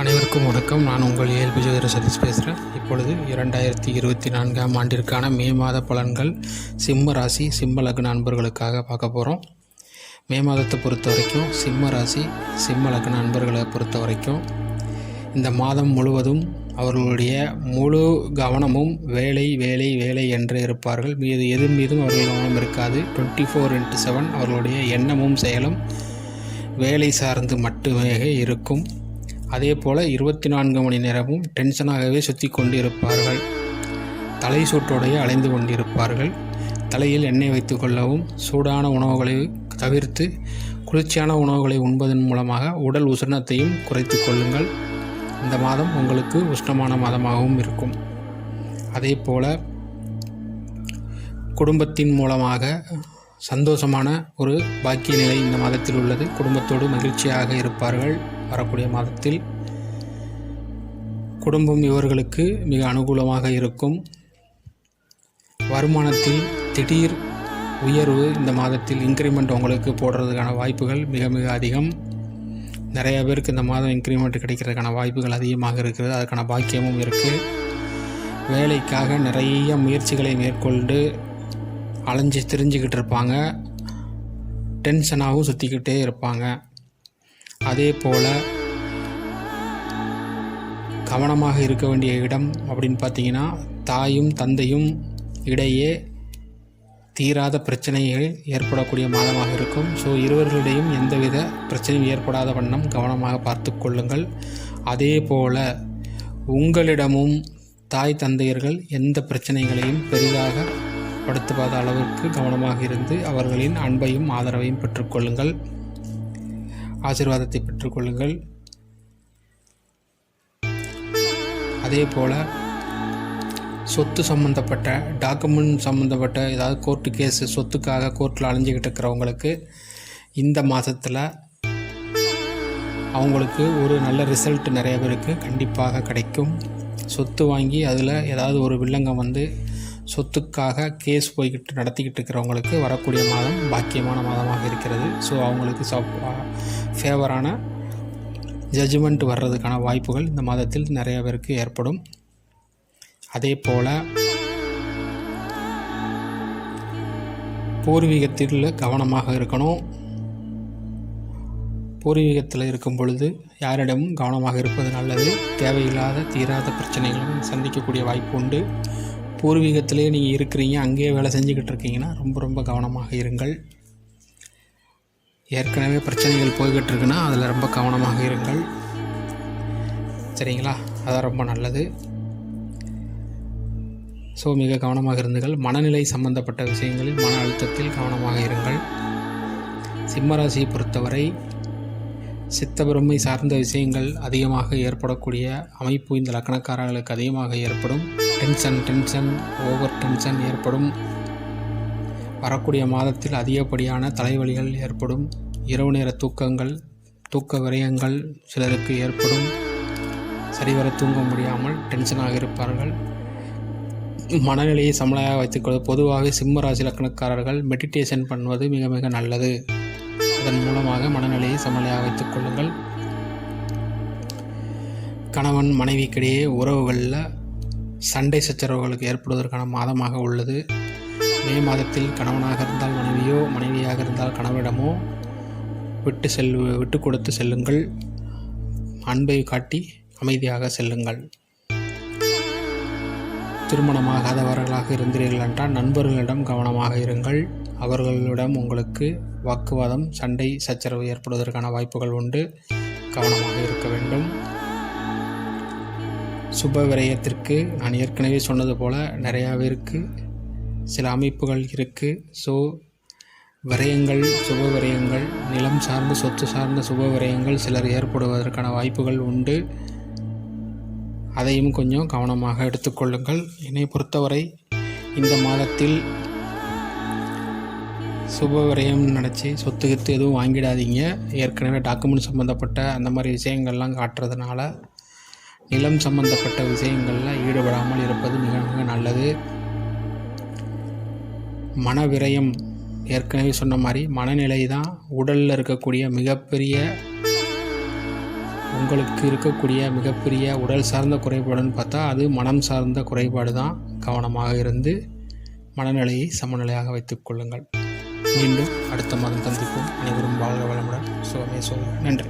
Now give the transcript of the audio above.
அனைவருக்கும் வணக்கம். நான் உங்கள் இயல்பு ஜோதிடர் சதீஷ் பேசுகிறேன் இப்பொழுது இரண்டாயிரத்தி இருபத்தி நான்காம் ஆண்டிற்கான மே மாத பலன்கள் சிம்ம ராசி சிம்ம லக்ன அன்பர்களுக்காக பார்க்க போகிறோம் மே மாதத்தை பொறுத்த வரைக்கும் சிம்ம ராசி சிம்ம லக்ன அன்பர்களை பொறுத்த வரைக்கும் இந்த மாதம் முழுவதும் அவர்களுடைய முழு கவனமும் வேலை வேலை வேலை என்று இருப்பார்கள். மீது எது மீதும் அவர்கள் கவனம் இருக்காது. டுவெண்ட்டி ஃபோர் இன்ட்டு செவன் அவர்களுடைய எண்ணமும் செயலும் வேலை சார்ந்து மட்டுமே இருக்கும். அதே போல் இருபத்தி நான்கு மணி நேரமும் டென்ஷனாகவே சுற்றி கொண்டிருப்பார்கள். தலை சூட்டோடைய அலைந்து கொண்டிருப்பார்கள். தலையில் எண்ணெய் வைத்து கொள்ளவும் சூடான உணவுகளை தவிர்த்து குளிர்ச்சியான உணவுகளை உண்பதன் மூலமாக உடல் உஷ்ணத்தையும் குறைத்து கொள்ளுங்கள். இந்த மாதம் உங்களுக்கு உஷ்ணமான மாதமாகவும் இருக்கும். அதே போல் குடும்பத்தின் மூலமாக சந்தோஷமான ஒரு பாக்கிய நிலை இந்த மாதத்தில் உள்ளது. குடும்பத்தோடு மகிழ்ச்சியாக இருப்பார்கள். வரக்கூடிய மாதத்தில் குடும்பம் இவர்களுக்கு மிக அனுகூலமாக இருக்கும். வருமானத்தில் திடீர் உயர்வு இந்த மாதத்தில் இன்க்ரிமெண்ட் உங்களுக்கு போடுறதுக்கான வாய்ப்புகள் மிக மிக அதிகம். நிறைய பேருக்கு இந்த மாதம் இன்க்ரிமெண்ட் கிடைக்கிறதுக்கான வாய்ப்புகள் அதிகமாக இருக்கிறது. அதுக்கான பாக்கியமும் இருக்குது வேலைக்காக நிறைய முயற்சிகளை மேற்கொண்டு அலைஞ்சு திரிஞ்சுக்கிட்டு இருப்பாங்க. டென்ஷனாகவும் சுற்றிக்கிட்டே இருப்பாங்க. அதே போல் கவனமாக இருக்க வேண்டிய இடம் அப்படின்னு பார்த்தீங்கன்னா தாயும் தந்தையும் இடையே தீராத பிரச்சனைகள் ஏற்படக்கூடிய மாதமாக இருக்கும். ஸோ இருவர்களிடையும் எந்தவித பிரச்சனையும் ஏற்படாத வண்ணம் கவனமாக பார்த்து கொள்ளுங்கள். அதே போல் உங்களிடமும் தாய் தந்தையர்கள் எந்த பிரச்சனைகளையும் பெரிதாக படுத்துவாத அளவிற்கு கவனமாக இருந்து அவர்களின் அன்பையும் ஆதரவையும் பெற்றுக்கொள்ளுங்கள் ஆசீர்வாதத்தை பெற்றுக்கொள்ளுங்கள். அதே போல் சொத்து சம்மந்தப்பட்ட டாக்குமெண்ட் சம்மந்தப்பட்ட ஏதாவது கோர்ட்டு கேஸு சொத்துக்காக கோர்ட்டில் அலைஞ்சிக்கிட்டு இருக்கிறவங்களுக்கு இந்த மாதத்தில் அவங்களுக்கு ஒரு நல்ல ரிசல்ட் நிறைய பேருக்கு கண்டிப்பாக கிடைக்கும். சொத்து வாங்கி அதில் ஏதாவது ஒரு வில்லங்கம் வந்து சொத்துக்காக கேஸ் போய்கிட்டு நடத்திக்கிட்டு இருக்கிறவங்களுக்கு வரக்கூடிய மாதம் பாக்கியமான மாதமாக இருக்கிறது. ஸோ அவங்களுக்கு சப் ஃபேவரான ஜட்ஜ்மெண்ட் வர்றதுக்கான வாய்ப்புகள் இந்த மாதத்தில் நிறைய பேருக்கு ஏற்படும். அதே போல் பூர்வீகத்தில் கவனமாக இருக்கணும். பூர்வீகத்தில் இருக்கும் பொழுது யாரிடமும் கவனமாக இருப்பது நல்லது. தேவையில்லாத தீராத பிரச்சனைகளும் சந்திக்கக்கூடிய வாய்ப்பு உண்டு. பூர்வீகத்திலே நீங்கள் இருக்கிறீங்க அங்கேயே வேலை செஞ்சுக்கிட்டு இருக்கீங்கன்னா ரொம்ப ரொம்ப கவனமாக இருங்கள். ஏற்கனவே பிரச்சனைகள் போய்கிட்டு இருக்குன்னா அதில் ரொம்ப கவனமாக இருங்கள். சரிங்களா? அதான் ரொம்ப நல்லது. ஸோ மிக கவனமாக இருந்துங்கள். மனநிலை சம்பந்தப்பட்ட விஷயங்களில் மன அழுத்தத்தில் கவனமாக இருங்கள். சிம்மராசியை பொறுத்தவரை சித்தபிரமை சார்ந்த விஷயங்கள் அதிகமாக ஏற்படக்கூடிய அமைப்பு இந்த லக்கணக்காரர்களுக்கு அதிகமாக ஏற்படும். டென்ஷன் டென்ஷன் ஓவர் டென்ஷன் ஏற்படும். வரக்கூடிய மாதத்தில் அதிகப்படியான தலைவலிகள் ஏற்படும். இரவு நேர தூக்கங்கள் தூக்க விரயங்கள் சிலருக்கு ஏற்படும். சரிவர தூங்க முடியாமல் டென்ஷனாக இருப்பார்கள். மனநிலையை சமலையாக வைத்துக்கொள்ள பொதுவாக சிம்ம ராசி லக்கணக்காரர்கள் மெடிடேஷன் பண்ணுவது மிக மிக நல்லது. அதன் மூலமாக மனநிலையை சமநிலையாக வைத்துக் கொள்ளுங்கள். கணவன் மனைவிக்கிடையே உறவுகளில் சண்டை சச்சரவுகளுக்கு ஏற்படுவதற்கான மாதமாக உள்ளது. மே மாதத்தில் கணவனாக இருந்தால் மனைவியோ மனைவியாக இருந்தால் கணவனிடமோ விட்டு செல் விட்டு கொடுத்து செல்லுங்கள். அன்பை காட்டி அமைதியாக செல்லுங்கள். திருமணமாகாதவர்களாக இருந்தீர்கள் என்றால் நண்பர்களிடம் கவனமாக இருங்கள். அவர்களிடம் உங்களுக்கு வாக்குவாதம் சண்டை சச்சரவு ஏற்படுவதற்கான வாய்ப்புகள் உண்டு. கவனமாக இருக்க வேண்டும். சுப விரயத்திற்கு நான் ஏற்கனவே சொன்னது போல் நிறையாவே இருக்குது சில அமைப்புகள் இருக்குது ஸோ விரயங்கள் சுப விரயங்கள் நிலம் சார்ந்த சொத்து சார்ந்த சுப விரயங்கள் சிலர் ஏற்படுவதற்கான வாய்ப்புகள் உண்டு. அதையும் கொஞ்சம் கவனமாக எடுத்துக்கொள்ளுங்கள் என்னை பொறுத்தவரை இந்த மாதத்தில் சுப விரயம் நினச்சி சொத்து கித்து எதுவும் வாங்கிடாதீங்க. ஏற்கனவே டாக்குமெண்ட் சம்மந்தப்பட்ட அந்த மாதிரி விஷயங்கள்லாம் காட்டுறதுனால நிலம் சம்மந்தப்பட்ட விஷயங்களில் ஈடுபடாமல் இருப்பது மிக மிக நல்லது. மன விரயம் ஏற்கனவே சொன்ன மாதிரி மனநிலை தான் உடலில் இருக்கக்கூடிய மிகப்பெரிய உங்களுக்கு இருக்கக்கூடிய மிகப்பெரிய உடல் சார்ந்த குறைபாடுன்னு பார்த்தா அது மனம் சார்ந்த குறைபாடு தான் கவனமாக இருந்து மனநிலையை சமநிலையாக வைத்துக் கொள்ளுங்கள். மீண்டும் அடுத்த மாதம் சந்திப்போம். அனைவரும் வாழ்க வளமுடன். சுகமே சொல்ல நன்றி.